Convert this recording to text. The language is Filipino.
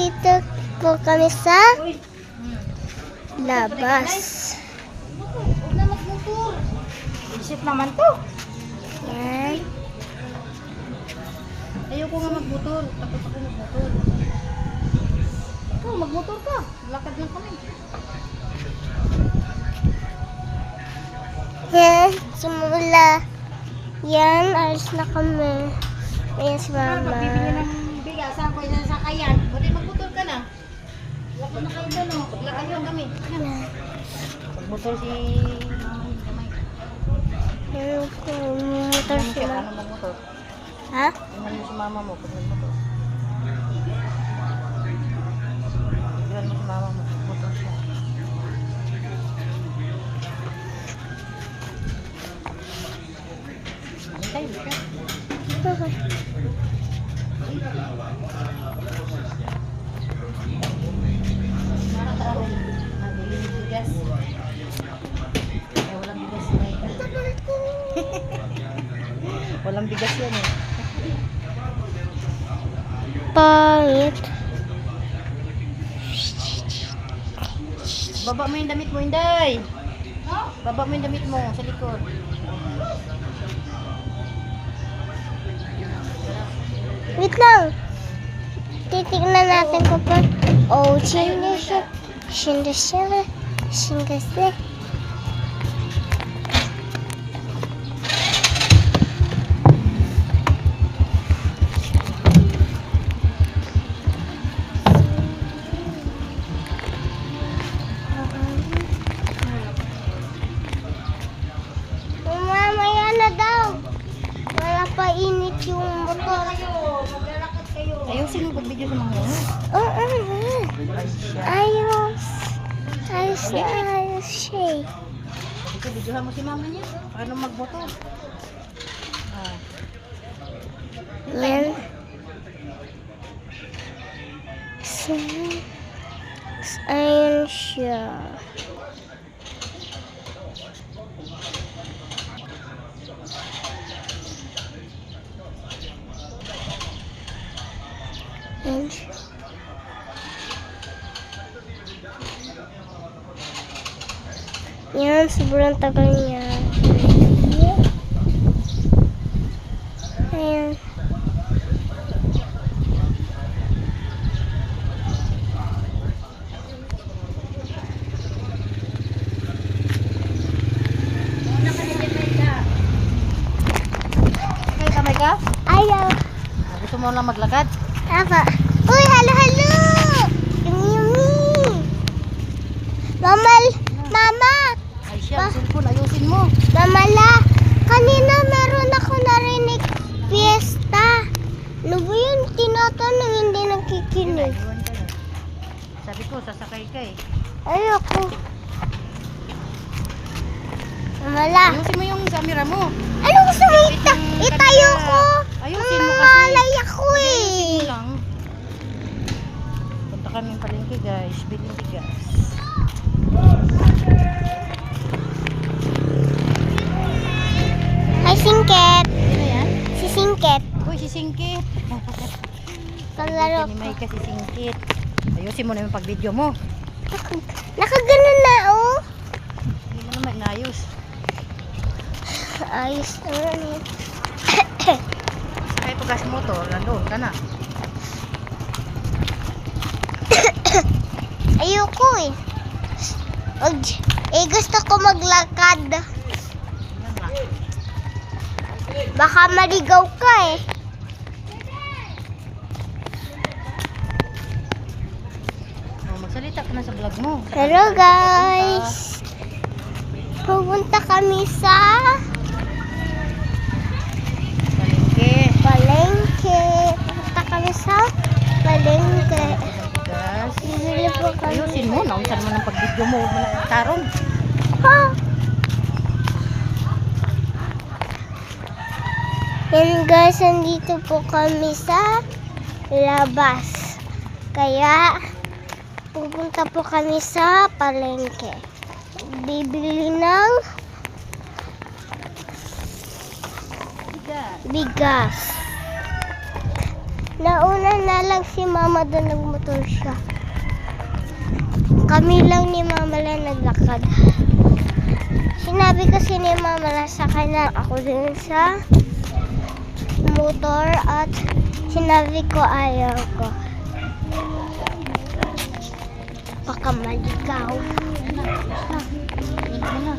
Nandito po kami sa labas. Isip naman to. Yan. Ayoko nga magmotor. Takot ako magmotor. Ikaw, magmotor ka. Lakad lang kami. Yan. Simula. Yan. Alis na kami. Ayan si Mama. Magbibili ng bigas. Saan ko yung sasakayan? Buti magmotor na kayo kami. Yan. Magmotor si mama yung kamay. Yan po. Motor Tingnan mo si siya mama. paano magmotor. Ha? Tingnan mo si mama mo pag nagmotor. Mo si mama mo pag nagmotor siya. Hintay, hintay. Okay. Nabili ng bigas. Eh, walang bigas si Micah. Walang bigas yan eh. Pangit. Baba mo yung damit mo, Inday. Baba mo yung damit mo sa likod. Wait lang. Titignan natin kung pa. Oh, sino siya? Sino siya? Sino siya? Wala pa init yung motor. Ayusin mo pag-video sa mga. Oo. Ayos. Ayos na ayos siya. eh. Ito, videohan mo si mama niya. Paano magmotor? Ah. Yan. So, ayun siya. Yan, sobrang tagal niya. Ayan. Okay, kamay ka? Ayaw. Ah, Gusto mo lang maglakad? Apa? Uy, halo, halo! Yummy, yummy! Mamal, mama! Ay siya, ang cellphone, ayusin mo. Mamala! Kanina meron ako narinig fiesta. Ano ba yun? Tinatanong, hindi nakikinig. Sabi ko, sasakay ka eh. Ayoko. Mamala! Ayusin mo yung camera mo. Ano gusto mo ita itayo ko? Ayusin mo kasi. Malay ako eh. lang. Punta kami palengke guys. Biling bigas. Hi, Singket. Sino yan? Si Singket. Uy, si Singkit. Kalaro ko. Micah si Singkit. Ayusin mo na yung pag-video mo. Nakaganon na, oh. Hindi mo naman inayos. Ayos naman eh. Sakay pagkas motor, nandun ka na. Ayoko eh. Wag, eh gusto ko maglakad. Baka maligaw ka eh. Oh, magsalita ka na sa vlog mo. Hello guys. Pupunta kami sa Palengke. palengke. Pupunta kami sa palengke. Bigas. Bibili po kami. Ayusin mo, naunsan mo ng pag-video mo. Tarong. Ha? Yan guys, nandito po kami sa labas. Kaya, pupunta po kami sa palengke. Bibili ng bigas. Nauna na lang si mama doon nagmotor siya. Kami lang ni mama lang naglakad. Sinabi kasi ni mama na sakay na ako dun sa motor at sinabi ko ayaw ko. Baka maligaw. Yan na.